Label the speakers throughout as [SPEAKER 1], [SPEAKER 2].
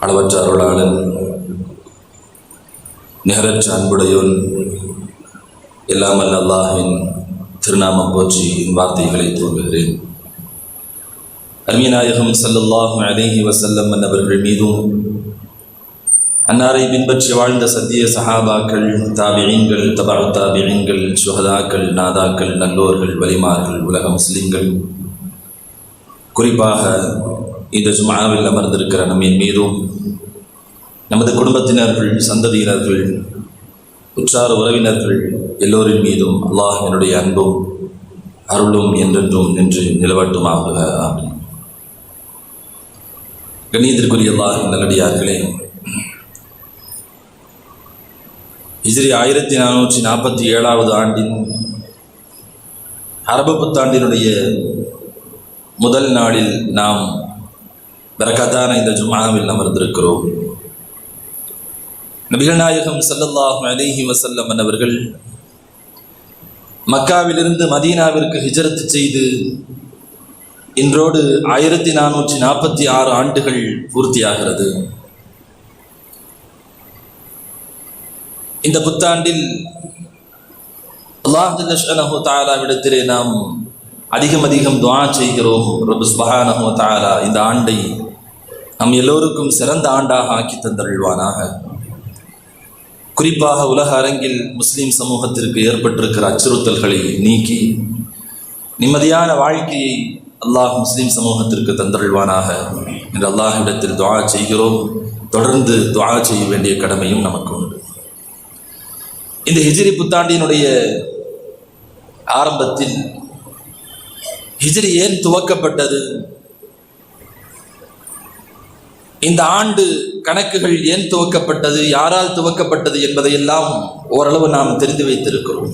[SPEAKER 1] அளவற்ற அருளாளன் நிகரற்ற அன்புடையோன் எல்லாம் அல்லாஹின் திருநாம போற்றி என் வார்த்தைகளை தோன்றுகிறேன் அருமைநாயகம் ஸல்லல்லாஹு அலேஹி வசல்லம் அவர்கள் மீதும் அன்னாரை பின்பற்றி வாழ்ந்த சத்திய சஹாபாக்கள் தாபியீன்கள் தபா தாபியீன்கள் சுஹதாக்கள் நாதாக்கள் நல்லோர்கள் வலிமார்கள் உலக முஸ்லிம்கள் குறிப்பாக இந்த ஜுமாவில் அமர்ந்திருக்கிற நம்மின் மீதும் நமது குடும்பத்தினர்கள் சந்ததியினர்கள் உற்றார உறவினர்கள் எல்லோரின் மீதும் அல்லாஹ் என்னுடைய அன்பும் அருளும் என்றென்றும் நின்று நிலவட்டுமாக. ஆகும் அல்லாஹ் அல்லாஹின் நல்லடியார்களே இசிறி ஆயிரத்தி நானூற்றி நாற்பத்தி ஏழாவது ஆண்டின் அரபு புத்தாண்டினுடைய முதல் நாளில் நாம் பரக்கத்தான இந்த ஜுமாவில் அமர்ந்திருக்கிறோம். நபிகள் நாயகம் ஸல்லல்லாஹு அலிஹி வசல்லம் அவர்கள் மக்காவிலிருந்து மதீனாவிற்கு ஹிஜரத்து செய்து இன்றோடு ஆயிரத்தி நானூற்றி நாற்பத்தி ஆறு ஆண்டுகள் பூர்த்தியாகிறது. இந்த புத்தாண்டில் அல்லாஹு தாலாவிடத்திலே நாம் அதிகம் அதிகம் துவா செய்கிறோம். ரபு சுபஹானஹு தாலா இந்த ஆண்டை நம் எல்லோருக்கும் சிறந்த ஆண்டாக ஆக்கி தந்தருள்வானாக. குறிப்பாக உலக அரங்கில் முஸ்லீம் சமூகத்திற்கு ஏற்பட்டிருக்கிற அச்சுறுத்தல்களை நீக்கி நிம்மதியான வாழ்க்கையை அல்லாஹ் முஸ்லீம் சமூகத்திற்கு தந்தருள்வானாக என்று அல்லாஹ்விடத்தில் துவா செய்கிறோம். தொடர்ந்து துவா செய்ய வேண்டிய கடமையும் நமக்கு உண்டு. இந்த ஹிஜிரி புத்தாண்டினுடைய ஆரம்பத்தில் ஹிஜ்ரி ஏன் துவக்கப்பட்டது? இந்த ஆண்டு கணக்குகள் ஏன் துவக்கப்பட்டது யாரால் துவக்கப்பட்டது என்பதையெல்லாம் ஓரளவு நாம் தெரிந்து வைத்திருக்கிறோம்.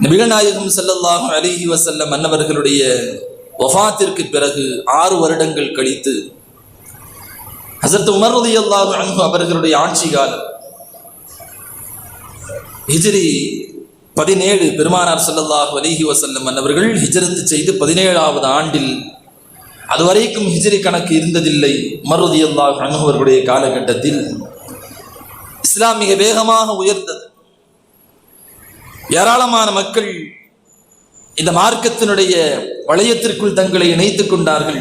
[SPEAKER 1] நபிகநாயகம் நாயகம் அலிஹி அலைஹி மன்னவர்களுடைய ஒஃபாத்திற்கு பிறகு ஆறு வருடங்கள் கழித்து ஹசரத் உமர் ரலியல்லாஹு அவர்களுடைய ஆட்சி காலம் ஹிஜ்ரி பதினேழு பெருமானார் ஸல்லல்லாஹு அலிஹி வசல்லம் மன்னவர்கள் ஹிஜ்ரத் செய்து பதினேழாவது ஆண்டில் அதுவரைக்கும் ஹிஜ்ரி கணக்கு இருந்ததில்லை. மருதி அல்லாஹ் அணுகவர்களுடைய காலகட்டத்தில் இஸ்லாம் மிக வேகமாக உயர்ந்தது. ஏராளமான மக்கள் இந்த மார்க்கத்தினுடைய வளையத்திற்குள் தங்களை இணைத்துக் கொண்டார்கள்.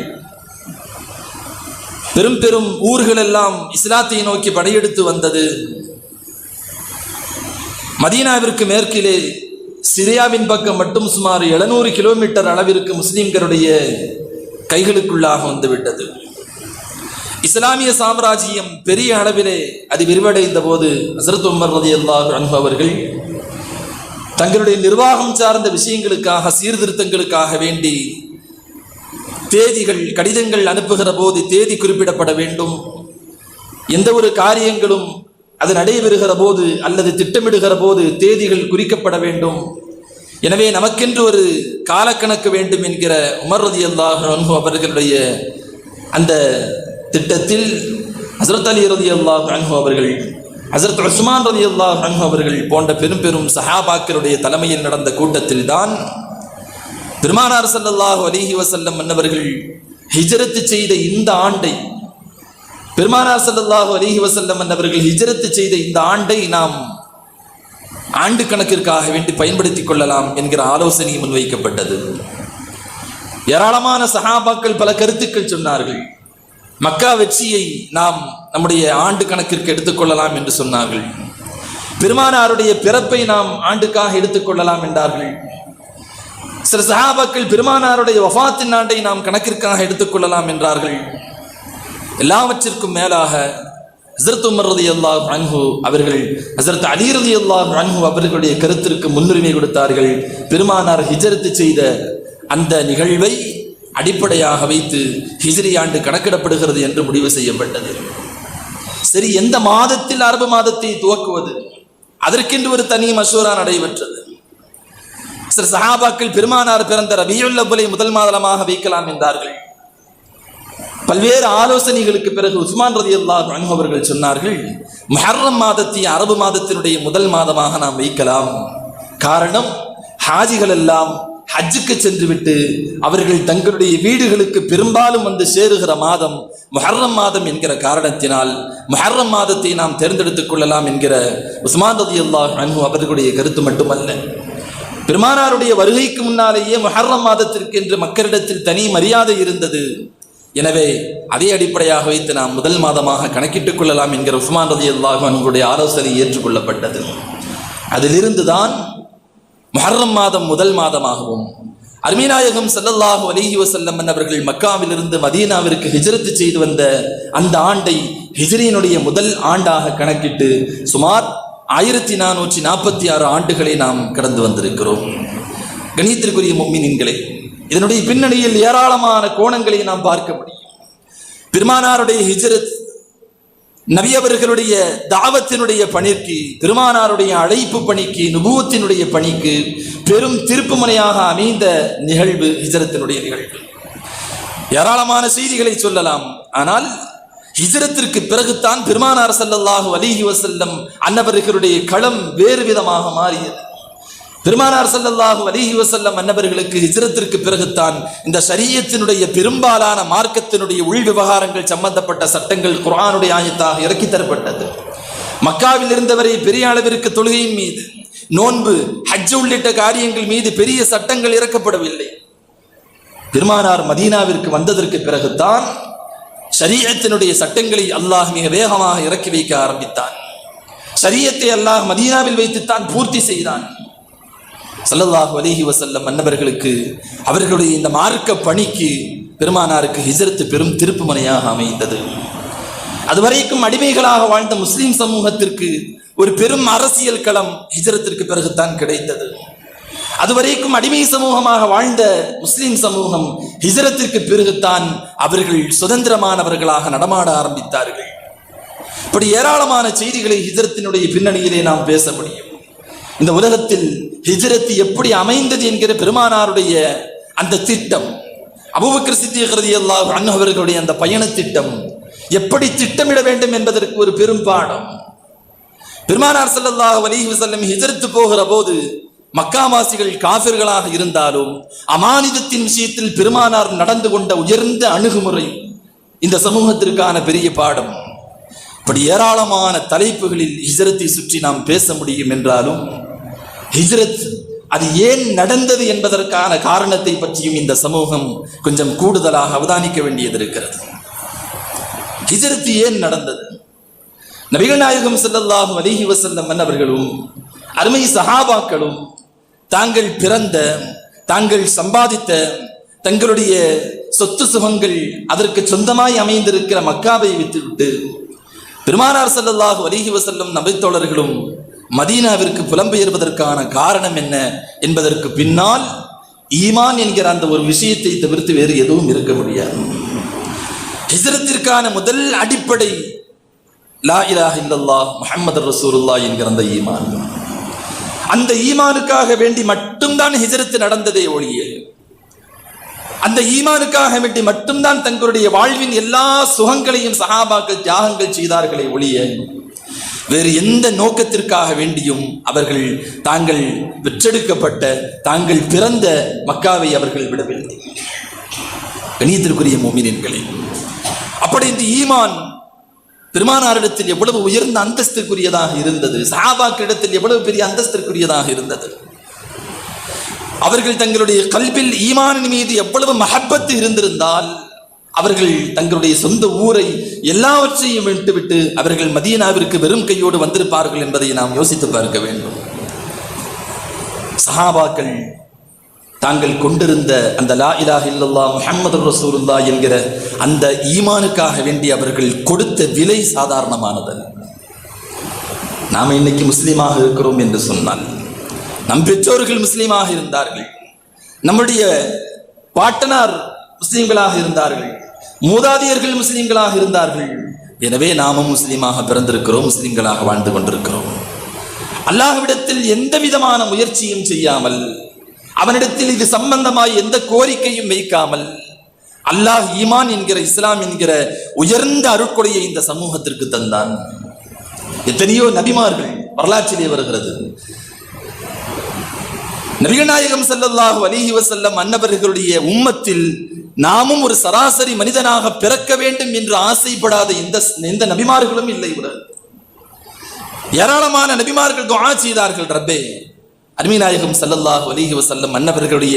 [SPEAKER 1] பெரும் பெரும் ஊர்கள் எல்லாம் இஸ்லாத்தை நோக்கி படையெடுத்து வந்தது. மதீனாவிற்கு மேற்கிலே சிரியாவின் பக்கம் மட்டும் சுமார் எழுநூறு கிலோமீட்டர் அளவிற்கு முஸ்லிம்களுடைய கைகளுக்குள்ளாக வந்துவிட்டது. இஸ்லாமிய சாம்ராஜ்யம் பெரிய அளவிலே அது விரிவடைந்த போது ஹசரத் உமர் ரதி அல்லாஹ் அவர்கள் தங்களுடைய நிர்வாகம் சார்ந்த விஷயங்களுக்காக சீர்திருத்தங்களுக்காக வேண்டி தேதிகள் கடிதங்கள் அனுப்புகிற போது தேதி குறிப்பிடப்பட வேண்டும். எந்த ஒரு காரியங்களும் அது நடைபெறுகிற போது அல்லது திட்டமிடுகிற போது தேதிகள் குறிக்கப்பட வேண்டும். எனவே நமக்கென்று ஒரு காலக்கணக்கு வேண்டும் என்கிற உமர் ரதி அல்லாஹ் அவர்களுடைய அந்த திட்டத்தில் ஹசரத் அலி ரதி அல்லாஹ் அன்பு அவர்கள் ஹசரத் உஸ்மான் ரதி அல்லாஹ் அன்பு அவர்கள் போன்ற பெரும் பெரும் சஹாபாக்களுடைய தலைமையில் நடந்த கூட்டத்தில் தான் பெருமானார் ஸல்லல்லாஹு அலிஹி வசல்லம் மன்னவர்கள் ஹிஜரத்து செய்த இந்த ஆண்டை பெருமானார் ஸல்லல்லாஹு அலிஹி வசல்லம் மன்னவர்கள் ஹிஜரத்து செய்த இந்த ஆண்டை நாம் ஆண்டு கணக்கிற்காக வேண்டி பயன்படுத்திக் கொள்ளலாம் என்கிற ஆலோசனை முன்வைக்கப்பட்டது. ஏராளமான சஹாபாக்கள் பல கருத்துக்கள் சொன்னார்கள். மக்கா வெற்றியை நாம் நம்முடைய ஆண்டு கணக்கிற்கு எடுத்துக்கொள்ளலாம் என்று சொன்னார்கள். பெருமானாருடைய பிறப்பை நாம் ஆண்டுக்காக எடுத்துக்கொள்ளலாம் என்றார்கள். சில சஹாபாக்கள் பெருமானாருடைய வஃத்தின் ஆண்டை நாம் கணக்கிற்காக எடுத்துக்கொள்ளலாம் என்றார்கள். எல்லாவற்றிற்கும் மேலாக ஹசரத் உமர் ரதி அல்லாஹ் அன்ஹு அவர்கள் ஹசரத் அலி ரதி அல்லாஹ் அன்ஹு அவர்களுடைய கருத்திற்கு முன்னுரிமை கொடுத்தார்கள். பெருமானார் ஹிஜரத்து செய்த அந்த நிகழ்வை அடிப்படையாக வைத்து ஹிஜ்ரி ஆண்டு கணக்கிடப்படுகிறது என்று முடிவு செய்யப்பட்டது. சரி எந்த மாதத்தில் அரபு மாதத்தை துவக்குவது? அதற்கென்று ஒரு தனி மசூரா நடைபெற்றது. சில சஹாபாக்கள் பெருமானார் பிறந்த ரபியுல்லபுலை முதல் மாதமாக வைக்கலாம் என்றார்கள். பல்வேறு ஆலோசனைகளுக்கு பிறகு உஸ்மான் ரதி அல்லாஹ் அவர்கள் சொன்னார்கள் மஹர்ரம் மாதத்தை அரபு மாதத்தினுடைய முதல் மாதமாக நாம் வைக்கலாம். காரணம் ஹாஜிகள் எல்லாம் ஹஜ்ஜுக்கு சென்றுவிட்டு அவர்கள் தங்களுடைய வீடுகளுக்கு பெரும்பாலும் வந்து சேருகிற மாதம் மொஹர்ரம் மாதம் என்கிற காரணத்தினால் முஹர்ரம் மாதத்தை நாம் தேர்ந்தெடுத்துக் கொள்ளலாம் என்கிற உஸ்மான் ரதி அல்லாஹ் அன்ஹு அவர்களுடைய கருத்து மட்டுமல்ல. பெருமானாருடைய வருகைக்கு முன்னாலேயே மொஹர்ரம் மாதத்திற்கு என்று மக்களிடத்தில் தனி மரியாதை இருந்தது. எனவே அதே அடிப்படையாக வைத்து நாம் முதல் மாதமாக கணக்கிட்டுக் கொள்ளலாம் என்கிற உஸ்மான் ரதி அல்லாஹ் அவர்களுடைய ஆலோசனை ஏற்றுக்கொள்ளப்பட்டது. அதிலிருந்து தான் மொஹர்ரம் மாதம் முதல் மாதமாகவும் அருமீநாயகம் செல்லல்லாஹு அலிஹி வசல்லம் அவர்கள் மக்காவிலிருந்து மதீனாவிற்கு ஹிஜரத்து செய்து வந்த அந்த ஆண்டை ஹிஜ்ரியனுடைய முதல் ஆண்டாக கணக்கிட்டு சுமார் ஆயிரத்தி நானூற்றி நாற்பத்தி ஆறு ஆண்டுகளை நாம் கடந்து வந்திருக்கிறோம். கணித்திற்குரிய முக்மினின்களே இதனுடைய பின்னணியில் ஏராளமான கோணங்களை நாம் பார்க்க முடியும். பெருமானாருடைய ஹிஜரத் நபியவர்களுடைய தாவத்தினுடைய பணிக்கு பெருமானாருடைய அழைப்பு பணிக்கு நுபுவத்தினுடைய பணிக்கு பெரும் திருப்புமனையாக அமைந்த நிகழ்வு ஹிஜரத்தினுடைய நிகழ்வு. ஏராளமான செய்திகளை சொல்லலாம். ஆனால் ஹிஜரத்திற்கு பிறகுதான் பெருமானார் ஸல்லல்லாஹு அலிஹி வசல்லம் அன்னவர்களுடைய களம் வேறு விதமாக மாறியது. பெருமானார் ஸல்லல்லாஹு அலிஹி வசல்லம் மன்னவர்களுக்கு ஹிஜரத்திற்கு பிறகுத்தான் இந்த சரியத்தினுடைய பெரும்பாலான மார்க்கத்தினுடைய உள் விவகாரங்கள் சம்பந்தப்பட்ட சட்டங்கள் குரானுடைய ஆயத்தாக இறக்கி தரப்பட்டது. மக்காவில் இருந்தவரை பெரிய அளவிற்கு தொழுகையின் மீது நோன்பு ஹஜ் உள்ளிட்ட காரியங்கள் மீது பெரிய சட்டங்கள் இறக்கப்படவில்லை. பெருமானார் மதீனாவிற்கு வந்ததற்கு பிறகுதான் சரியத்தினுடைய சட்டங்களை அல்லாஹ் மிக வேகமாக இறக்கி வைக்க ஆரம்பித்தான். சரியத்தை அல்லாஹ் மதீனாவில் வைத்துத்தான் பூர்த்தி செய்தான். சல்லல்லாஹ் வலிஹி வசல்ல மன்னவர்களுக்கு அவர்களுடைய இந்த மார்க்க பணிக்கு பெருமானாருக்கு ஹிஜ்ரத் பெரும் திருப்புமனையாக அமைந்தது. அதுவரைக்கும் அடிமைகளாக வாழ்ந்த முஸ்லீம் சமூகத்திற்கு ஒரு பெரும் அரசியல் களம் ஹிஜரத்திற்கு பிறகுதான் கிடைத்தது. அதுவரைக்கும் அடிமை சமூகமாக வாழ்ந்த முஸ்லிம் சமூகம் ஹிஜரத்திற்கு பிறகுதான் அவர்கள் சுதந்திரமானவர்களாக நடமாட ஆரம்பித்தார்கள். இப்படி ஏராளமான செய்திகளை ஹிஜரத்தினுடைய பின்னணியிலே நாம் பேச முடியும். இந்த உலகத்தில் ஹிஜரத்து எப்படி அமைந்தது என்கிற பெருமானாருடைய அந்த திட்டம் அபூபக்கர் சித்திக் எல்லா அண்ணவர்களுடைய அவர்களுடைய அந்த பயண திட்டம் எப்படி திட்டமிட வேண்டும் என்பதற்கு ஒரு பெரும் பாடம் பெருமானார் செல்லல்லாஹ் வலிஹி செல்லும் ஹிஜரத்து போகிற போது மக்காவாசிகள் காபிர்களாக இருந்தாலும் அமானிதத்தின் விஷயத்தில் பெருமானார் நடந்து கொண்ட உயர்ந்த அணுகுமுறை இந்த சமூகத்திற்கான பெரிய பாடம். இப்படி ஏராளமான தலைப்புகளில் ஹிஜரத்தை சுற்றி நாம் பேச முடியும் என்றாலும் ஹிஜ்ரத் அது ஏன் நடந்தது என்பதற்கான காரணத்தை பற்றியும் இந்த சமூகம் கொஞ்சம் கூடுதலாக அவதானிக்க வேண்டியது இருக்கிறது. ஹிஜரத்து ஏன் நடந்தது? நபிகள் நாயகம் ஸல்லல்லாஹு அலிஹி வசல்லம் அவர்களும் அருமை சஹாபாக்களும் தாங்கள் பிறந்த தாங்கள் சம்பாதித்த தங்களுடைய சொத்து சுகங்கள் அதற்கு சொந்தமாய் அமைந்திருக்கிற மக்காவை விட்டுவிட்டு பெருமானார் ஸல்லல்லாஹு அலைஹி வசல்லும் நபித்தோழர்களும் மதீனாவிற்கு புலம்பெயர்வதற்கான காரணம் என்ன என்பதற்கு பின்னால் ஈமான் என்கிற அந்த ஒரு விஷயத்தை தவிர்த்து வேறு எதுவும் இருக்க முடியாது. ஹிசரத்திற்கான முதல் அடிப்படை லா இலாஹ் இல்லல்லா முஹம்மது ரசூலுல்லா என்கிற அந்த ஈமான். அந்த ஈமானுக்காக வேண்டி மட்டும்தான் ஹிஜ்ரத் நடந்ததே ஒழிய அந்த ஈமானுக்காக வேண்டி மட்டும்தான் தங்களுடைய வாழ்வின் எல்லா சுகங்களையும் சஹாபாக்கள் தியாகங்கள் செய்தார்களே ஒழிய வேறு எந்த நோக்கத்திற்காக வேண்டியும் அவர்கள் தாங்கள் பெற்றெடுக்கப்பட்ட தாங்கள் பிறந்த மக்காவை அவர்கள் விடவில்லை. கணியத்திற்குரிய மோமினின்களே அப்படி இந்த ஈமான் பெருமானாரிடத்தில் எவ்வளவு உயர்ந்த அந்தஸ்திற்குரியதாக இருந்தது சஹாபாக்களிடத்தில் எவ்வளவு பெரிய அந்தஸ்திற்குரியதாக இருந்தது. அவர்கள் தங்களுடைய கல்வில் ஈமானின் மீது எவ்வளவு மஹப்பத்து இருந்திருந்தால் அவர்கள் தங்களுடைய சொந்த ஊரை எல்லாவற்றையும் விட்டுவிட்டு அவர்கள் மதியனாவிற்கு வெறும் கையோடு வந்திருப்பார்கள் என்பதை நாம் யோசித்து பார்க்க வேண்டும். சஹாபாக்கள் தாங்கள் கொண்டிருந்த அந்த லா இலாஹ இல்லல்லா முஹம்மது ரசூலுல்லா என்கிற அந்த ஈமானுக்காக வேண்டி அவர்கள் கொடுத்த விலை சாதாரணமானது. நாம் இன்னைக்கு முஸ்லீமாக இருக்கிறோம் என்று சொன்னால் நம் பெற்றோர்கள் முஸ்லீமாக இருந்தார்கள். நம்முடைய பாட்டனார் முஸ்லீம்களாக இருந்தார்கள். மூதாதையர்கள் முஸ்லீம்களாக இருந்தார்கள். எனவே நாமும் முஸ்லீமாக பிறந்திருக்கிறோம் முஸ்லீம்களாக வாழ்ந்து கொண்டிருக்கிறோம். அல்லாஹ்விடத்தில் எந்த விதமான முயற்சியும் செய்யாமல் அவனிடத்தில் இது சம்பந்தமாய் எந்த கோரிக்கையும் வைக்காமல் அல்லாஹ் ஈமான் என்கிற இஸ்லாம் என்கிற உயர்ந்த அருட்கொடையை இந்த சமூகத்திற்கு தந்தான். எத்தனையோ நபிமார்கள் வரலாற்றிலே வருகிறது. நபிகநாயகம் நாயகம் ஸல்லல்லாஹு வசல்லம் வஸல்லம் அன்னவர்களுடைய உம்மத்தில் நாமும் ஒரு சராசரி மனிதனாக பிறக்க வேண்டும் என்று ஆசைப்படாத இந்த எந்த நபிமார்களும் இல்லை உலகத்தில் ஏராளமான நபிமார்கள் துவா செய்தார்கள் ரப்பே. அருமைநாயகம் ஸல்லல்லாஹு அலைஹி வசல்லம் அன்னவர்களுடைய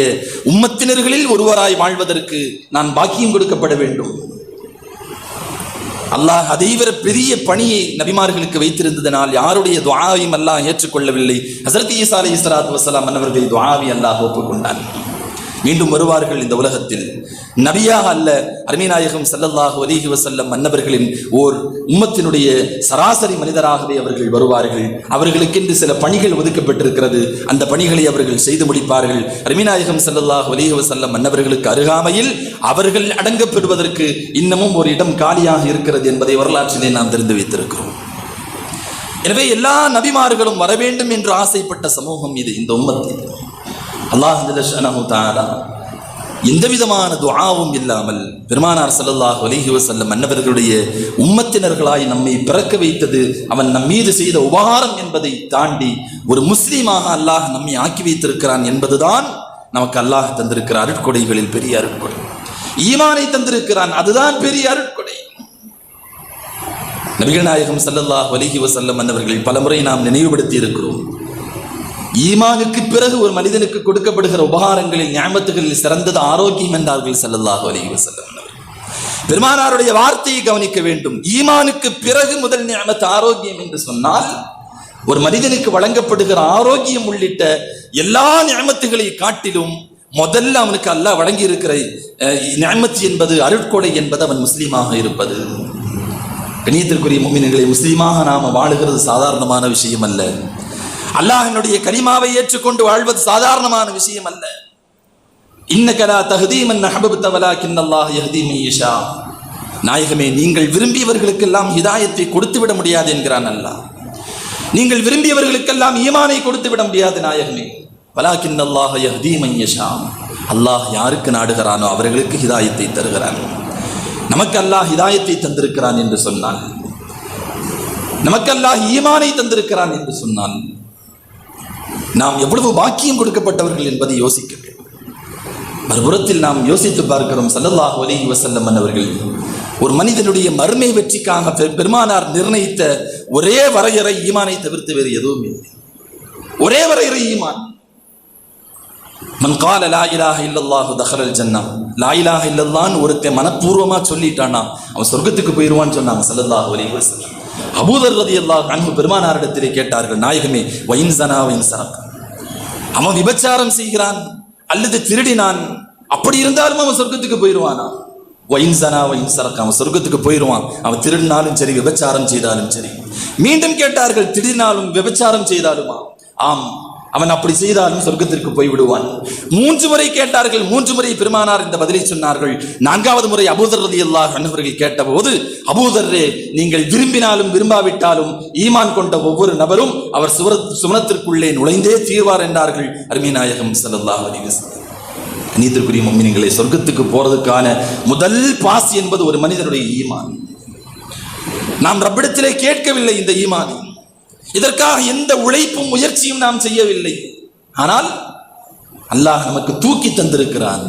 [SPEAKER 1] உம்மத்தினர்களில் ஒருவராய் வாழ்வதற்கு நான் பாக்கியம் கொடுக்கப்பட வேண்டும். அல்லாஹ் அதைவிட பெரிய பணியை நபிமார்களுக்கு வைத்திருந்ததனால் யாருடைய துவாவையும் அல்லாஹ் ஏற்றுக்கொள்ளவில்லை. ஹசரத் ஈசா அலைஹி வசலாம் வஸலாம் அன்னவர்கள் துவாவி அல்லாஹ் ஒப்புக்கொண்டான். மீண்டும் வருவார்கள் இந்த உலகத்தில். நபியாக அல்ல அருமைநாயகம் ஸல்லல்லாஹு அலைஹி வசல்லம் மன்னவர்களின் ஓர் உம்மத்தினுடைய சராசரி மனிதராகவே அவர்கள் வருவார்கள். அவர்களுக்கென்று சில பணிகள் ஒதுக்கப்பட்டிருக்கிறது. அந்த பணிகளை அவர்கள் செய்து முடிப்பார்கள். அருமைநாயகம் ஸல்லல்லாஹு அலைஹி வசல்லம் மன்னவர்களுக்கு அருகாமையில் அவர்கள் அடங்கப்பெறுவதற்கு இன்னமும் ஒரு இடம் காலியாக இருக்கிறது என்பதை வரலாற்றிலே நாம் தெரிந்து வைத்திருக்கிறோம். எனவே எல்லா நபிமார்களும் வர வேண்டும் என்று ஆசைப்பட்ட சமூகம் இது இந்த உம்மத்து அல்லாஹ் ஜல்லஷானஹு எந்த விதமான துவாவும் இல்லாமல் பெருமானார் செல்லல்லாஹ் அலைஹி வசல்லம் மன்னவர்களுடைய உம்மத்தினர்களாய் நம்மை பிறக்க வைத்தது அவன் நம் மீது செய்த உபகாரம் என்பதை தாண்டி ஒரு முஸ்லீமாக அல்லாஹ் நம்மை ஆக்கி வைத்திருக்கிறான் என்பதுதான் நமக்கு அல்லாஹ் தந்திருக்கிற அருட்கொடைகளில் பெரிய அருட்கொடை. ஈமானை தந்திருக்கிறான் அதுதான் பெரிய அருட்கொடை. நபிகள் நாயகம் ஸல்லல்லாஹு அலைஹி வசல்லம் மன்னவர்களை பலமுறை நாம் நினைவுபடுத்தி இருக்கிறோம். ஈமானுக்கு பிறகு ஒரு மனிதனுக்கு கொடுக்கப்படுகிற உபகாரங்களில் ஞாபகத்துகளில் சிறந்தது ஆரோக்கியம் என்றார்கள் ஸல்லல்லாஹு அலைஹி வஸல்லம் பெருமானாருடைய வார்த்தையை கவனிக்க வேண்டும். ஈமானுக்கு பிறகு முதல் ஞாபகத்து ஆரோக்கியம் என்று சொன்னால் ஒரு மனிதனுக்கு வழங்கப்படுகிற ஆரோக்கியம் உள்ளிட்ட எல்லா ஞாபகத்துகளை காட்டிலும் முதல்ல அவனுக்கு அல்லாஹ் வழங்கி இருக்கிற ஞாபத்து என்பது அருட்கொடை என்பது அவன் முஸ்லீமாக இருப்பது. கணியத்திற்குரிய மும்மின்களை முஸ்லீமாக நாம வாழுகிறது சாதாரணமான விஷயம் அல்ல. அல்லாஹினுடைய கனிமாவை ஏற்றுக்கொண்டு வாழ்வது சாதாரணமான விஷயம் அல்ல. இன்னகலா தஹதீமன் அஹபப்த வலாக்கின் அல்லாஹ் யஹ்தி நாயகமே நீங்கள் விரும்பியவர்களுக்கெல்லாம் ஹிதாயத்தை கொடுத்து விட முடியாது என்கிறான் அல்லாஹ். நீங்கள் விரும்பியவர்களுக்கெல்லாம் ஈமானை கொடுத்து விட முடியாது நாயகமே. வலாக்கின் அல்லாஹ் யஹதீமையஷா அல்லாஹ் யாருக்கு நாடுகிறானோ அவர்களுக்கு ஹிதாயத்தை தருகிறான். நமக்கு அல்லாஹ் ஹிதாயத்தை தந்திருக்கிறான் என்று சொன்னான். நமக்கு அல்லாஹ் ஈமானை தந்திருக்கிறான் என்று சொன்னான். நாம் எவ்வளவு பாக்கியம் கொடுக்கப்பட்டவர்கள் என்பதை யோசிக்க வேண்டும் மறுபுறத்தில் நாம் யோசித்து பார்க்கிறோம் சல்லல்லாஹ் அலி வஸல்லம் அவர்கள் ஒரு மனிதனுடைய மறுமை வெற்றிக்காக பெருமானார் நிர்ணயித்த ஒரே வரையறை ஈமானை தவிர்த்து வேறு எதுவும் இல்லை. ஒரே வரையறை ஈமான். மன்கால லா இலாஹ இல்லல்லாஹு தஹரல் ஜன்னா லா இலாஹ இல்லல்லான்னு ஒருத்தன் மனப்பூர்வமா சொல்லிட்டானா அவன் சொர்க்கத்துக்கு போயிடுவான்னு சொன்னாங்க ஸல்லல்லாஹு அலைஹி வஸல்லம். அபூதர் அல்லாஹ் அன்ஹு பெருமானாரிடத்திலே கேட்டார்கள் நாயகமே வயின் சனா வயின் சரக் அவன் விபச்சாரம் செய்கிறான் அல்லது திருடினான். அப்படி இருந்தாலும் அவன் சொர்க்கத்துக்கு போயிடுவானா? வயின்சனா சனா அவன் சொர்க்கத்துக்கு போயிடுவான். அவன் திருடினாலும் சரி விபச்சாரம் செய்தாலும் சரி. மீண்டும் கேட்டார்கள் திருடினாலும் விபச்சாரம் செய்தாலுமா? ஆம். அவன் அப்படி செய்தாலும் சொர்க்கத்திற்கு போய் விடுவான் மூன்று முறை கேட்டார்கள் மூன்று முறை பெருமானார் இந்த பதிலை சொன்னார்கள். நான்காவது முறை அபூதர் ரதி அல்லாஹ் அன்னவர்கள் கேட்டபோது அபூதர்ரே நீங்கள் விரும்பினாலும் விரும்பாவிட்டாலும் ஈமான் கொண்ட ஒவ்வொரு நபரும் அவர் சுவர சுமனத்திற்குள்ளே நுழைந்தே தீர்வார் என்றார்கள் அருமிநாயகம் ஸல்லல்லாஹு அலைஹி நீத்திற்குரிய மம்மினிகளை சொர்க்கத்துக்கு போறதுக்கான முதல் பாஸ் என்பது ஒரு மனிதனுடைய ஈமான். நாம் ரப்பிடத்திலே கேட்கவில்லை இந்த ஈமானை. இதற்காக எந்த உழைப்பும் முயற்சியும் நாம் செய்யவில்லை. ஆனால் அல்லாஹ் நமக்கு தூக்கி தந்திருக்கிறான்.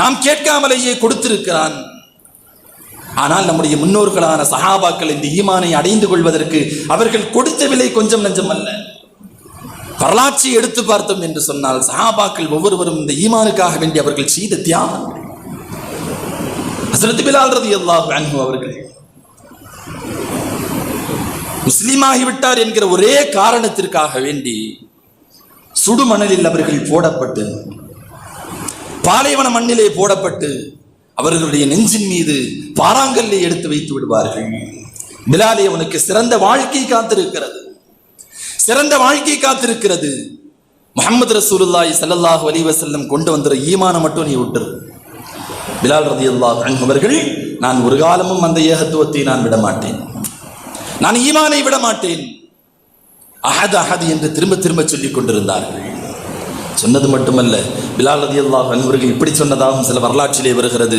[SPEAKER 1] நாம் கேட்காமலேயே கொடுத்திருக்கிறான். ஆனால் நம்முடைய முன்னோர்களான சஹாபாக்கள் இந்த ஈமானை அடைந்து கொள்வதற்கு அவர்கள் கொடுத்த விலை கொஞ்சம் நஞ்சம் அல்ல. வரலாற்றை எடுத்து பார்த்தோம் என்று சொன்னால் சஹாபாக்கள் ஒவ்வொருவரும் இந்த ஈமானுக்காக வேண்டி அவர்கள் செய்த தியாகம். ஹஸ்ரத் பிலால் ரலியல்லாஹு அன்ஹு அவர்கள் முஸ்லீமாகிவிட்டார் என்கிற ஒரே காரணத்திற்காக வேண்டி சுடுமணலில் அவர்கள் போடப்பட்டு பாலைவன மண்ணிலே போடப்பட்டு அவர்களுடைய நெஞ்சின் மீது பாறாங்கல்லை எடுத்து வைத்து விடுவார்கள். பிலாலே உனக்கு சிறந்த வாழ்க்கை காத்திருக்கிறது. சிறந்த வாழ்க்கை காத்திருக்கிறது. முகமது ரசூலுல்லாய் ஸல்லல்லாஹு அலைஹி கொண்டு வந்துற ஈமான மட்டும் நீ விட்டுரு. பிலால் ரதி அல்லாஹ் அவர்கள் நான் ஒரு காலமும் அந்த ஏகத்துவத்தை நான் விட மாட்டேன் நான் ஈமானை விட மாட்டேன். அஹத் அஹத் என்று திரும்ப திரும்ப சொல்லிக் கொண்டிருந்தார்கள். சொன்னது மட்டுமல்ல பிலால் ரதி அல்லாஹ் அன்பர்கள் இப்படி சொன்னதாகவும் சில வரலாற்றிலே வருகிறது.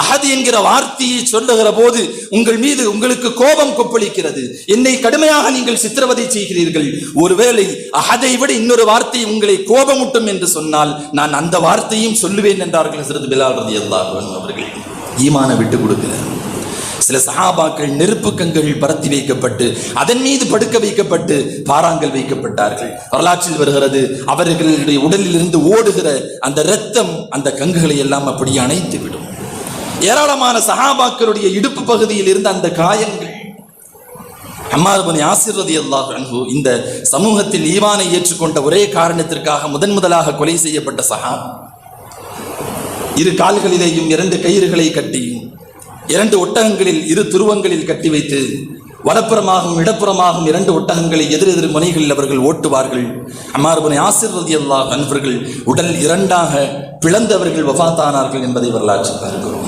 [SPEAKER 1] அஹது என்கிற வார்த்தையை சொல்லுகிற போது உங்கள் மீது உங்களுக்கு கோபம் கொப்பளிக்கிறது. என்னை கடுமையாக நீங்கள் சித்திரவதை செய்கிறீர்கள். ஒருவேளை அஹதை விட இன்னொரு வார்த்தை உங்களை கோபமூட்டும் என்று சொன்னால் நான் அந்த வார்த்தையும் சொல்லுவேன் என்றார்கள் சிறிது பிலால் ரதி அல்லாஹ் அவர்கள். ஈமான விட்டு கொடுக்கிறார். சில சஹாபாக்கள் நெருப்பு கங்கள் பரத்தி வைக்கப்பட்டு அதன் மீது படுக்க வைக்கப்பட்டு பாறாங்கல் வைக்கப்பட்டார்கள். வரலாற்றில் வருகிறது அவர்களுடைய உடலில் இருந்து ஓடுகிற அந்த இரத்தம் அந்த கங்குகளை எல்லாம் அப்படி அணைத்து விடும். ஏராளமான சஹாபாக்களுடைய இடுப்பு பகுதியில் இருந்த அந்த காயங்கள். அம்மாறுபனி ஆசிர்வதி அல்லாஹ் அன்பு இந்த சமூகத்தில் ஈவானை ஏற்றுக்கொண்ட ஒரே காரணத்திற்காக முதன் முதலாக கொலை செய்யப்பட்ட சகா இரு கால்களிலேயும் இரண்டு கயிறுகளை கட்டியும் இரண்டு ஒட்டகங்களில் இரு துருவங்களில் கட்டி வைத்து வலப்புறமாகவும் இடப்புறமாகவும் இரண்டு ஒட்டகங்களை எதிரெதிர் முனைகளில் அவர்கள் ஓட்டுவார்கள். அம்மாறுபனை ஆசிர்வதி அல்லாஹ் அன்பர்கள் உடல் இரண்டாக பிளந்தவர்கள் வஃபாத்தானார்கள் என்பதை வரலாற்றில் பார்க்கிறோம்.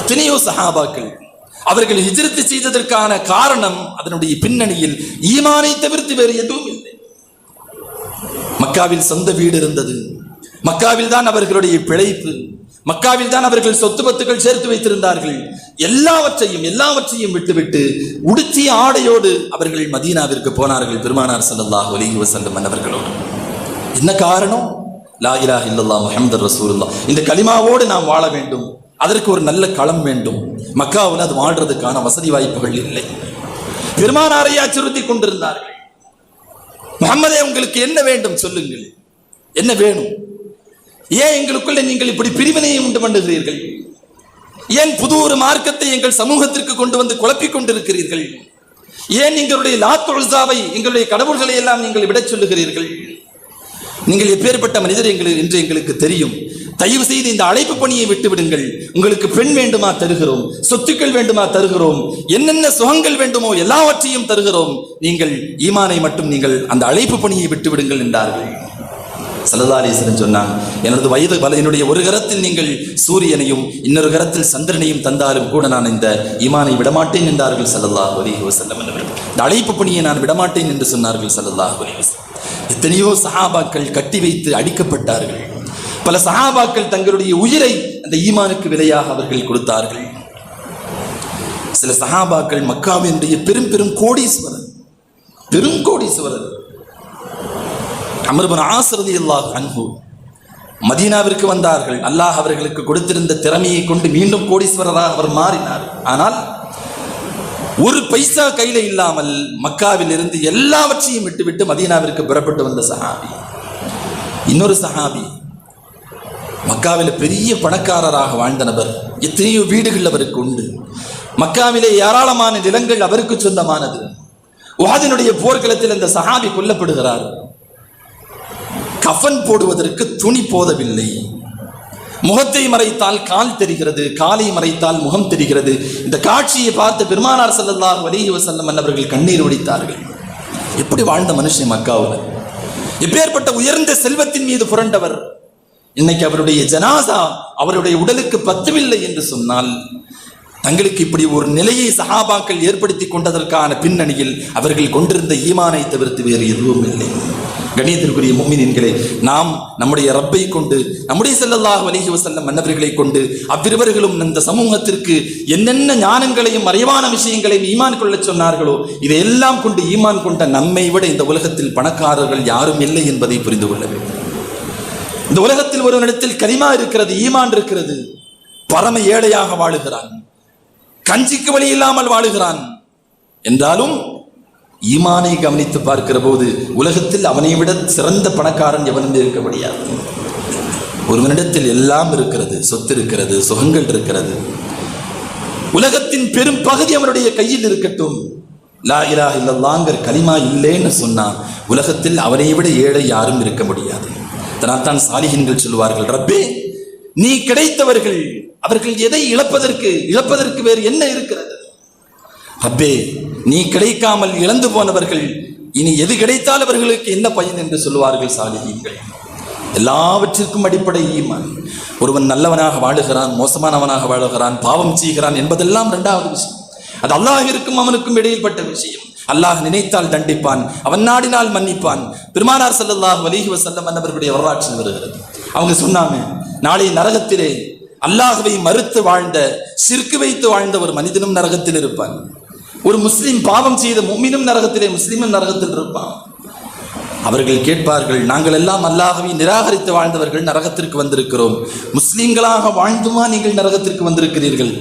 [SPEAKER 1] எத்தனையோ சஹாபாக்கள் அவர்கள் ஹிஜிரத்து செய்ததற்கான காரணம் அதனுடைய பின்னணியில் ஈமானை தவிர்த்து வேறு எதுவும் இல்லை. மக்காவில் சொந்த வீடு இருந்தது. மக்காவில் தான் அவர்களுடைய பிழைப்பு. மக்காவில் தான் அவர்கள் சொத்து பத்துக்கள் சேர்த்து வைத்திருந்தார்கள். எல்லாவற்றையும் எல்லாவற்றையும் விட்டுவிட்டு உடுத்திய ஆடையோடு அவர்கள் மதீனாவிற்கு போனார்கள் பெருமானார் சல்லாஹ் அலைஹி வஸல்லம் மன்னவர்களோடு. என்ன காரணம்? லா இல்லல்லா இல்லல்லாஹ் முஹம்மது ரசூல்லா இந்த கலிமாவோடு நாம் வாழ வேண்டும். அதற்கு ஒரு நல்ல களம் வேண்டும். மக்காவில் அது வாழ்றதுக்கான வசதி வாய்ப்புகள் இல்லை. பெருமானாரையே அச்சுறுத்தி கொண்டிருந்தார்கள். முகமதே உங்களுக்கு என்ன வேண்டும் சொல்லுங்கள். என்ன வேணும்? ஏன் எங்களுக்குள்ள நீங்கள் இப்படி பிரிவினையை உண்டு பண்ணுகிறீர்கள்? ஏன் புது ஒரு மார்க்கத்தை எங்கள் சமூகத்திற்கு கொண்டு வந்து குழப்பிக் கொண்டிருக்கிறீர்கள்? ஏன் எங்களுடைய லாத்தொழுசாவை எங்களுடைய கடவுள்களை எல்லாம் நீங்கள் விடச் சொல்லுகிறீர்கள்? நீங்கள் எப்பேற்பட்ட மனிதர் எங்களுக்கு என்று எங்களுக்கு தெரியும். தயவு செய்து இந்த அழைப்பு பணியை விட்டுவிடுங்கள் உங்களுக்கு பெண் வேண்டுமா தருகிறோம் சொத்துக்கள் வேண்டுமா தருகிறோம் என்னென்ன சுகங்கள் வேண்டுமோ எல்லாவற்றையும் தருகிறோம். நீங்கள் ஈமானை மட்டும் நீங்கள் அந்த அழைப்பு பணியை விட்டுவிடுங்கள் என்றார்கள். என்றார்கள் சொன்னாங்க. எனது வயது பல என்னுடைய ஒரு கரத்தில் நீங்கள் சூரியனையும் இன்னொரு கரத்தில் சந்திரனையும் தந்தாலும் கூட நான் இந்த ஈமானை விடமாட்டேன் என்றார்கள் சல்லல்லாஹு அலைஹி வஸல்லம் அவர்கள். இந்த அழைப்பு பணியை நான் விடமாட்டேன் என்று சொன்னார்கள் சல்லல்லாஹு அலைஹி எத்தனையோ சஹாபாக்கள் கட்டி வைத்து அடிக்கப்பட்டார்கள். பல சஹாபாக்கள் தங்களுடைய உயிரை அந்த ஈமானுக்கு விலையாக அவர்கள் கொடுத்தார்கள். சில சஹாபாக்கள் மக்காவினுடைய பெரும் பெரும் கோடீஸ்வரர் பெரும் கோடீஸ்வரர். அமர்பன் ஆசிரதி அல்லாஹ் அன்பு மதீனாவிற்கு வந்தார்கள். அல்லாஹ் அவர்களுக்கு கொடுத்திருந்த திறமையை கொண்டு மீண்டும் கோடீஸ்வரராக அவர் மாறினார். ஆனால் ஒரு பைசா கையில இல்லாமல் மக்காவில் இருந்து எல்லாவற்றையும் விட்டுவிட்டு மதீனாவிற்கு புறப்பட்டு வந்த சஹாபி. இன்னொரு சஹாபி மக்காவில் பெரிய பணக்காரராக வாழ்ந்த நபர் எத்தனையோ வீடுகள் அவருக்கு உண்டு. மக்காவிலே ஏராளமான நிலங்கள் அவருக்கு சொந்தமானது. வாதினுடைய போர்க்களத்தில் அந்த சஹாபி கொல்லப்படுகிறார். கஃன் போடுவதற்கு துணி போதவில்லை. முகத்தை மறைத்தால் கால் தெரிகிறது காலை மறைத்தால் முகம் தெரிகிறது. இந்த காட்சியை பார்த்து பெருமானார் செல்லல்லார் வலிஹி வசல்லம் அவர்கள் கண்ணீர் வடித்தார்கள் எப்படி வாழ்ந்த மனுஷன் மக்காவில்? எப்பேற்பட்ட உயர்ந்த செல்வத்தின் மீது புரண்டவர்? இன்னைக்கு அவருடைய ஜனாசா அவருடைய உடலுக்கு பத்துவில்லை என்று சொன்னால் தங்களுக்கு இப்படி ஒரு நிலையை சஹாபாக்கள் ஏற்படுத்தி கொண்டதற்கான பின்னணியில் அவர்கள் கொண்டிருந்த ஈமானை தவிர்த்து வேறு எதுவும் இல்லை. கணியத்திற்குரிய மும்மினின்களே நாம் நம்முடைய ரப்பை கொண்டு நம்முடைய ஸல்லல்லாஹு அலைஹி வஸல்லம் மன்னவர்களை கொண்டு அவ்விருவர்களும் இந்த சமூகத்திற்கு என்னென்ன ஞானங்களையும் மறைவான விஷயங்களையும் ஈமான் கொள்ள சொன்னார்களோ இதையெல்லாம் கொண்டு ஈமான் கொண்ட நம்மை விட இந்த உலகத்தில் பணக்காரர்கள் யாரும் இல்லை என்பதை புரிந்து கொள்ள வேண்டும். இந்த உலகத்தில் ஒருவனிடத்தில் கரிமா இருக்கிறது ஈமான் இருக்கிறது. பரம ஏழையாக வாழுகிறான். கஞ்சிக்கு வழி இல்லாமல் வாழுகிறான். என்றாலும் ஈமானை கவனித்து பார்க்கிற போது உலகத்தில் அவனை விட சிறந்த பணக்காரன் எவனும் இருக்க முடியாது. ஒருவனிடத்தில் எல்லாம் இருக்கிறது சொத்து இருக்கிறது சுகங்கள் இருக்கிறது. உலகத்தின் பெரும் பகுதி அவனுடைய கையில் இருக்கட்டும். லா இலாஹ இல்லல்லாங்கிற களிமா இல்லைன்னு சொன்னா உலகத்தில் அவனை விட ஏழை யாரும் இருக்க முடியாது. அதனால் தான் சொல்வார்கள் ரப்பே நீ கிடைத்தவர்கள் அவர்கள் எதை இழப்பதற்கு இழப்பதற்கு வேறு என்ன இருக்கிறது? அப்பே நீ கிடைக்காமல் இழந்து போனவர்கள் இனி எது கிடைத்தால் அவர்களுக்கு என்ன பயன் என்று சொல்லுவார்கள் சாலிஹீன்கள் எல்லாவற்றிற்கும் அடிப்படை ஈமான். ஒருவன் நல்லவனாக வாழுகிறான் மோசமானவனாக வாழுகிறான் பாவம் செய்கிறான் என்பதெல்லாம் இரண்டாவது விஷயம். அது அல்லாஹிற்கும் அவனுக்கும் இடையில்பட்ட விஷயம். அல்லாஹ் நினைத்தால் தண்டிப்பான் அவன் நாடினால் மன்னிப்பான். பெருமானார் செல்லல்லாஹ் வலிஹி வசல்லம் அவர்களுடைய வரலாற்றில் வருகிறது. அவங்க சொன்னாங்க நாளை நரகத்திலே அல்லாஹுவை மறுத்து வாழ்ந்த சிற்கு வைத்து வாழ்ந்த ஒரு மனிதனும் நரகத்தில் இருப்பான். ஒரு முஸ்லீம் பாவம் செய்த மும்மினும் நரகத்திலே முஸ்லீமும் நரகத்தில் இருப்பான். அவர்கள் கேட்பார்கள் நாங்கள் எல்லாம் அல்லாஹவை நிராகரித்து வாழ்ந்தவர்கள் நரகத்திற்கு வந்திருக்கிறோம். முஸ்லீம்களாக வாழ்ந்துமா நீங்கள் நரகத்திற்கு வந்திருக்கிறீர்கள்?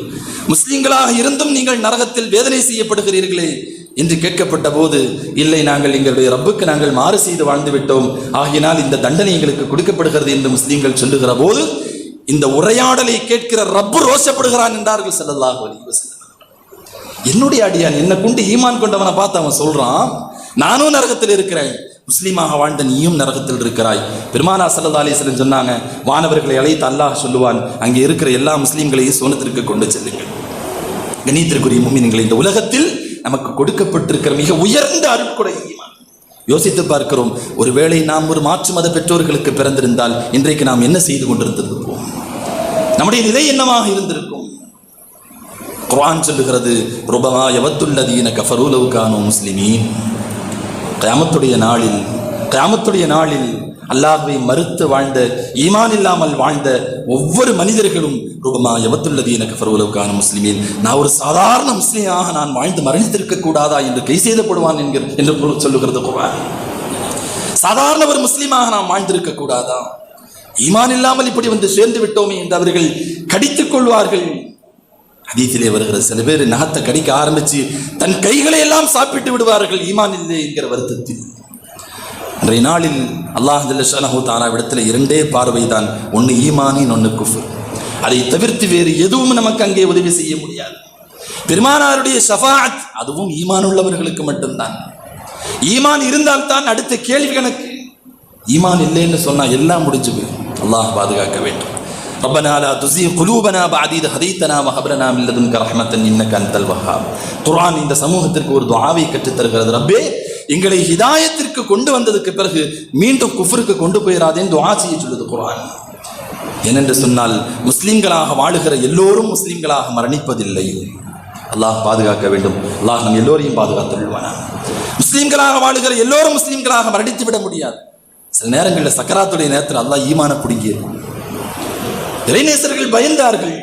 [SPEAKER 1] முஸ்லீம்களாக இருந்தும் நீங்கள் நரகத்தில் வேதனை செய்யப்படுகிறீர்களே? என்று கேட்கப்பட்ட போது இல்லை நாங்கள் எங்களுடைய ரப்புக்கு நாங்கள் மாறு செய்து வாழ்ந்து விட்டோம் ஆகினால் இந்த தண்டனை எங்களுக்கு கொடுக்கப்படுகிறது என்று முஸ்லீம்கள் சொல்லுகிற போது இந்த உரையாடலை கேட்கிற ரப்பு ரோஷப்படுகிறான் என்றார்கள் ஸல்லல்லாஹு என்னுடைய அடியான் என்னை கொண்டு ஈமான் கொண்டவனை பார்த்து அவன் சொல்றான் நானும் நரகத்தில் இருக்கிறேன். முஸ்லீமாக வாழ்ந்த நீயும் நரகத்தில் இருக்கிறாய். பெருமானா சல்லா அலிஸ்லன் சொன்னாங்க வானவர்களை அழைத்து அல்லாஹ் சொல்லுவான் அங்கே இருக்கிற எல்லா முஸ்லீம்களையும் சோனத்திற்கு கொண்டு செல்லுங்கள். கணித்திற்குரிய முமின்களை இந்த உலகத்தில் நமக்கு கொடுக்கப்பட்டிருக்கிற மிக உயர்ந்த அருட்கொடை யோசித்து பார்க்கிறோம் ஒருவேளை நாம் ஒரு மாற்று மத பெற்றோர்களுக்கு பிறந்திருந்தால் இன்றைக்கு நாம் என்ன செய்து கொண்டிருந்தது? நம்முடைய நிலை என்னவாக இருந்திருக்கும்? குரான் சொல்லுகிறது ருபமா யவத்துல்லதீன கஃபரூலவு கானு முஸ்லிமீன். கயாமத்துடைய நாளில் கயாமத்துடைய நாளில் அல்லாஹ்வை மறுத்து வாழ்ந்த ஈமான் இல்லாமல் வாழ்ந்த ஒவ்வொரு மனிதர்களும் ரூபமா யவத்துல்லதீன கஃபரூலவு கானு முஸ்லிமீன். நான் ஒரு சாதாரண முஸ்லீமாக நான் வாழ்ந்து மரணித்திருக்க கூடாதா என்று கை செய்தப்படுவான் என்கிற என்று சொல்லுகிறது குரான் சாதாரண ஒரு முஸ்லீமாக நான் வாழ்ந்திருக்க கூடாதா? ஈமான் இல்லாமல் இப்படி வந்து சேர்ந்து விட்டோமே என்று அவர்கள் கடித்துக் கொள்வார்கள். அதீத்திலே வருகிற சில பேர் நகத்தை கடிக்க ஆரம்பிச்சு தன் கைகளை எல்லாம் சாப்பிட்டு விடுவார்கள். ஈமான் இல்லை என்கிற வருத்தத்தில். அன்றைய நாளில் அல்லாஹ் ஜல்லஷானஹு தாரா இடத்துல இரண்டே பார்வைதான் ஒன்று ஈமானின் ஒன்று குஃபு. அதை தவிர்த்து வேறு எதுவும் நமக்கு அங்கே உதவி செய்ய முடியாது. பெருமானாருடைய ஷஃபாத் அதுவும் ஈமான் உள்ளவர்களுக்கு மட்டும்தான். ஈமான் இருந்தால்தான் அடுத்த கேள்வி கணக்கு. ஈமான் இல்லைன்னு சொன்னால் எல்லாம் முடிஞ்சு போயிடும். அல்லாஹ் பாதுகாக்க வேண்டும் ربنا لا تزيغ قلوبنا بعد إذ هديتنا وهب لنا من لدنك رحمة إنك أنت الوهاب குர்ஆன் இந்த சமூகத்திற்கு ஒரு துஆவை கற்றுத் தருகிறது ரப்பே எங்களை ஹிதாயத்திற்கு கொண்டு வந்ததுக்கு பிறகு மீண்டும் குஃபருக்கு கொண்டு போயிடாதேன்னு துஆ செய்ய சொல்லுது குர்ஆன் ஏனென்று சொன்னால் முஸ்லிம்களாக வாழுகிற எல்லோரும் முஸ்லிம்களாக மரணிப்பதில்லை அல்லாஹ் பாதுகாக்க வேண்டும் அல்லாஹ் நம் எல்லோரையும் பாதுகாத்து விடுவானா முஸ்லிம்களாக வாழுகிற எல்லோரும் முஸ்லிம்களாக மரணித்து விட முடியாது சில நேரங்களில் சக்கராத்துடைய நேரத்தில் அல்லாஹ் ஈமான பிடுங்கியிருக்கும் இளைநேசர்கள் பயந்தார்கள்.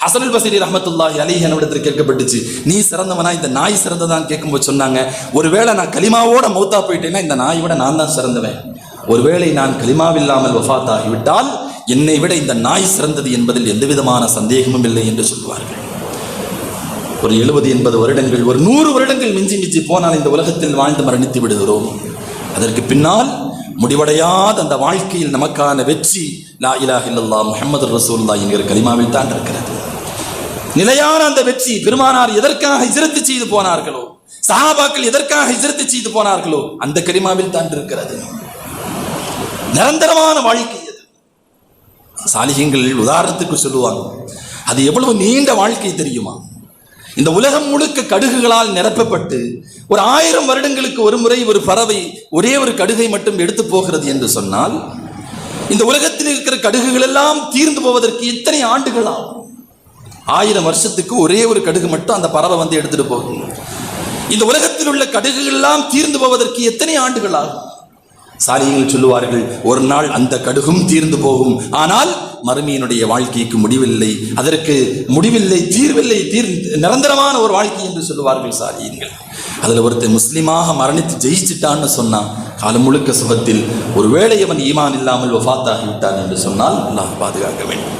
[SPEAKER 1] ஹசனுல் பசீரி ரஹமத்துல்லாஹி அலிஹி என்னிடத்தில் கேட்கப்பட்டுச்சு நீ சிறந்தவனா? இந்த நாய் சிறந்ததான் கேட்கும்போது சொன்னாங்க. ஒருவேளை நான் கலிமாவோட மௌத்தா போயிட்டேன்னா இந்த நாயை விட நான் தான் சிறந்தவன். ஒருவேளை நான் கலிமாவில்லாமல் வஃத் ஆகிவிட்டால் என்னை விட இந்த நாய் சிறந்தது என்பதில் எந்த விதமான சந்தேகமும் இல்லை என்று சொல்வார்கள் ஒரு எழுபது எண்பது வருடங்கள் ஒரு நூறு வருடங்கள் மிஞ்சி மிஞ்சி போனால் இந்த உலகத்தில் வாழ்ந்து மரணித்து விடுகிறோம். அதற்கு பின்னால் முடிவடையாத அந்த வாழ்க்கையில் நமக்கான வெற்றி லா இலாஹ் இல்லல்லா முஹம்மது ரசூல்லா என்கிற கலிமாவில் தான் இருக்கிறது. நிலையான அந்த வெற்றி பெருமானார் எதற்காக இசிரத்து செய்து போனார்களோ சஹாபாக்கள் எதற்காக இசிரத்து செய்து போனார்களோ அந்த கலிமாவில் தான் இருக்கிறது. நிரந்தரமான வாழ்க்கை அது. சாலிகங்கள் உதாரணத்துக்கு சொல்லுவாங்க அது எவ்வளவு நீண்ட வாழ்க்கை தெரியுமா? இந்த உலகம் முழுக்க கடுகுகளால் நிரப்பப்பட்டு ஒரு ஆயிரம் வருடங்களுக்கு ஒரு முறை ஒரு பறவை ஒரே ஒரு கடுகை மட்டும் எடுத்து போகிறது என்று சொன்னால் இந்த உலகத்தில் இருக்கிற கடுகுகள் எல்லாம் தீர்ந்து போவதற்கு எத்தனை ஆண்டுகள் ஆகும்? ஆயிரம் வருஷத்துக்கு ஒரே ஒரு கடுகு மட்டும் அந்த பறவை வந்து எடுத்துட்டு போகும் இந்த உலகத்தில் உள்ள கடுகுகள் எல்லாம் தீர்ந்து போவதற்கு எத்தனை ஆண்டுகள் ஆகும்? சாலியங்கள் சொல்லுவார்கள் ஒரு நாள் அந்த கடுகும் தீர்ந்து போகும். ஆனால் மறுமையினுடைய வாழ்க்கைக்கு முடிவில்லை. அதற்கு முடிவில்லை தீர்வில்லை தீர் நிரந்தரமான ஒரு வாழ்க்கை என்று சொல்லுவார்கள் சாலியங்கள் அதில் ஒருத்தன் முஸ்லீமாக மரணித்து ஜெயிச்சிட்டான்னு சொன்னான். காலம் முழுக்க சுகத்தில். ஒருவேளை அவன் ஈமான் இல்லாமல் வஃபாத்தாகி விட்டான் என்று சொன்னால் அல்லாஹ் பாதுகாக்க வேண்டும்.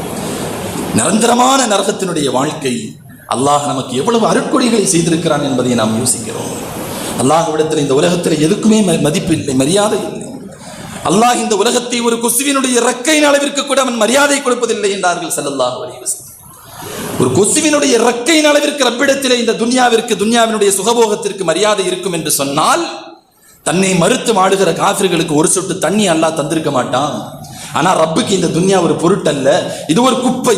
[SPEAKER 1] நிரந்தரமான நரகத்தினுடைய வாழ்க்கை அல்லாஹ் நமக்கு எவ்வளவு அருட்கொடைகளை செய்திருக்கிறான் என்பதை நாம் யோசிக்கிறோம். அல்லாஹ்விடத்தில் இந்த உலகத்தில் எதுக்குமே மதிப்பு இல்லை மரியாதை இல்லை. அல்லாஹ் இந்த உலகத்தை ஒரு கொசுவினுடைய இறக்கையின் அளவிற்கு கூட அவன் மரியாதை கொடுப்பதில்லை என்றார்கள் ஸல்லல்லாஹு ஒரு கொசுவினுடைய இறக்கையின் அளவிற்கு ரப்பிடத்திலே இந்த துன்யாவிற்கு துன்யாவினுடைய சுகபோகத்திற்கு மரியாதை இருக்கும் என்று சொன்னால் தன்னை மறுத்து மாடுகிற காஃபிர்களுக்கு ஒரு சொட்டு தண்ணி அல்லாஹ் தந்திருக்க மாட்டான். ஆனால் ரப்புக்கு இந்த துன்யா ஒரு பொருட்டல்ல. இது ஒரு குப்பை.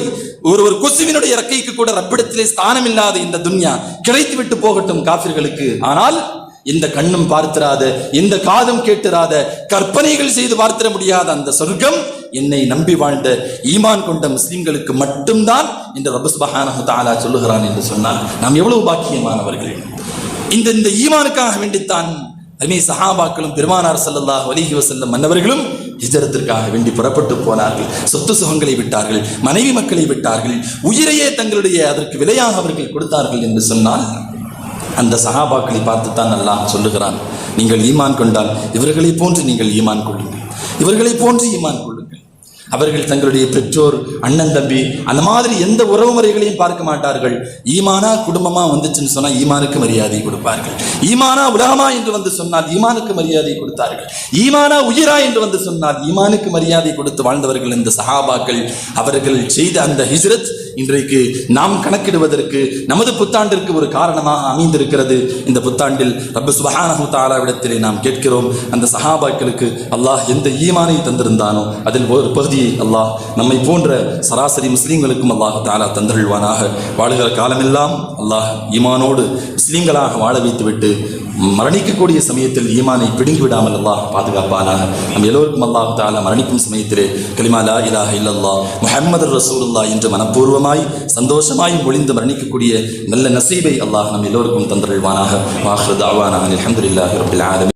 [SPEAKER 1] ஒரு ஒரு கொசுவினுடைய இறக்கைக்கு கூட ரப்பிடத்திலே ஸ்தானம் இல்லாத இந்த துன்யா கிடைத்து விட்டு போகட்டும் காஃபிர்களுக்கு. ஆனால் இந்த கண்ணும் பார்த்திராத இந்த காதும் கேட்டிராத கற்பனைகள் செய்து பார்த்திட முடியாத அந்த சொர்க்கம் என்னை நம்பி வாழ்ந்த ஈமான் கொண்ட முஸ்லிம்களுக்கு மட்டும்தான் இந்த ரபுஸ் தாலா சொல்லுகிறான் என்று சொன்னால் நாம் எவ்வளவு பாக்கியமானவர்கள். இந்த இந்த ஈமானுக்காக வேண்டித்தான் அருமை சஹாபாக்களும் பெருமானார் ஸல்லல்லாஹு வலிஹி வசல்லம் மன்னவர்களும் ஹிஜரத்திற்காக வேண்டி புறப்பட்டு போனார்கள். சொத்து சுகங்களை விட்டார்கள் மனைவி மக்களை விட்டார்கள் உயிரையே தங்களுடைய அதற்கு விலையாக அவர்கள் கொடுத்தார்கள் என்று சொன்னால் அந்த சஹாபாக்களை பார்த்துத்தான் அல்லாஹ் சொல்லுகிறான். நீங்கள் ஈமான் கொண்டால் இவர்களைப் போன்று நீங்கள் ஈமான் கொள்ளுங்கள். இவர்களைப் போன்று ஈமான் கொள்ளுங்கள். அவர்கள் தங்களுடைய பெற்றோர் அண்ணன் தம்பி அந்த மாதிரி எந்த உறவு முறைகளையும் பார்க்க மாட்டார்கள். ஈமானா குடும்பமா வந்துச்சுன்னு சொன்னால் ஈமானுக்கு மரியாதை கொடுப்பார்கள். ஈமானா உலகமா என்று வந்து சொன்னால் ஈமானுக்கு மரியாதை கொடுத்தார்கள். ஈமானா உயிரா என்று வந்து சொன்னால் ஈமானுக்கு மரியாதை கொடுத்து வாழ்ந்தவர்கள் இந்த சஹாபாக்கள் அவர்கள் செய்த அந்த ஹிஜ்ரத் இன்றைக்கு நாம் கணக்கிடுவதற்கு நமது புத்தாண்டிற்கு ஒரு காரணமாக அமைந்திருக்கிறது. இந்த புத்தாண்டில் ரப்ப சுபஹானஹு தாலாவிடத்திலே நாம் கேட்கிறோம் அந்த சஹாபாக்களுக்கு அல்லாஹ் எந்த ஈமானை தந்திருந்தானோ அதில் ஒரு பகுதியை அல்லாஹ் நம்மை போன்ற சராசரி முஸ்லீம்களுக்கும் அல்லாஹ் தாலா தந்தருள்வானாக. வாழுகிற காலமெல்லாம் அல்லாஹ் ஈமானோடு முஸ்லீம்களாக வாழ வைத்துவிட்டு மரணிக்கக்கூடிய சமயத்தில் ஈமானை பிடுங்கி விடாமல் அல்லாஹ் பாதுகாப்பானாக. நம் எல்லோருக்கும் அல்லாஹ் தாலா மரணிக்கும் சமயத்திலே கலிமாலா இலாஹ இல்லல்லா முஹம்மது ரசூலுல்லாஹ் என்று மனப்பூர்வமாய் சந்தோஷமாய் ஒளிந்து மரணிக்கக்கூடிய நல்ல நசீபை அல்லாஹ் நம் எல்லோருக்கும் தந்தருள்வானாக. வாஹ்ரு தாவானா அல்ஹம்துலில்லாஹி ஆலமி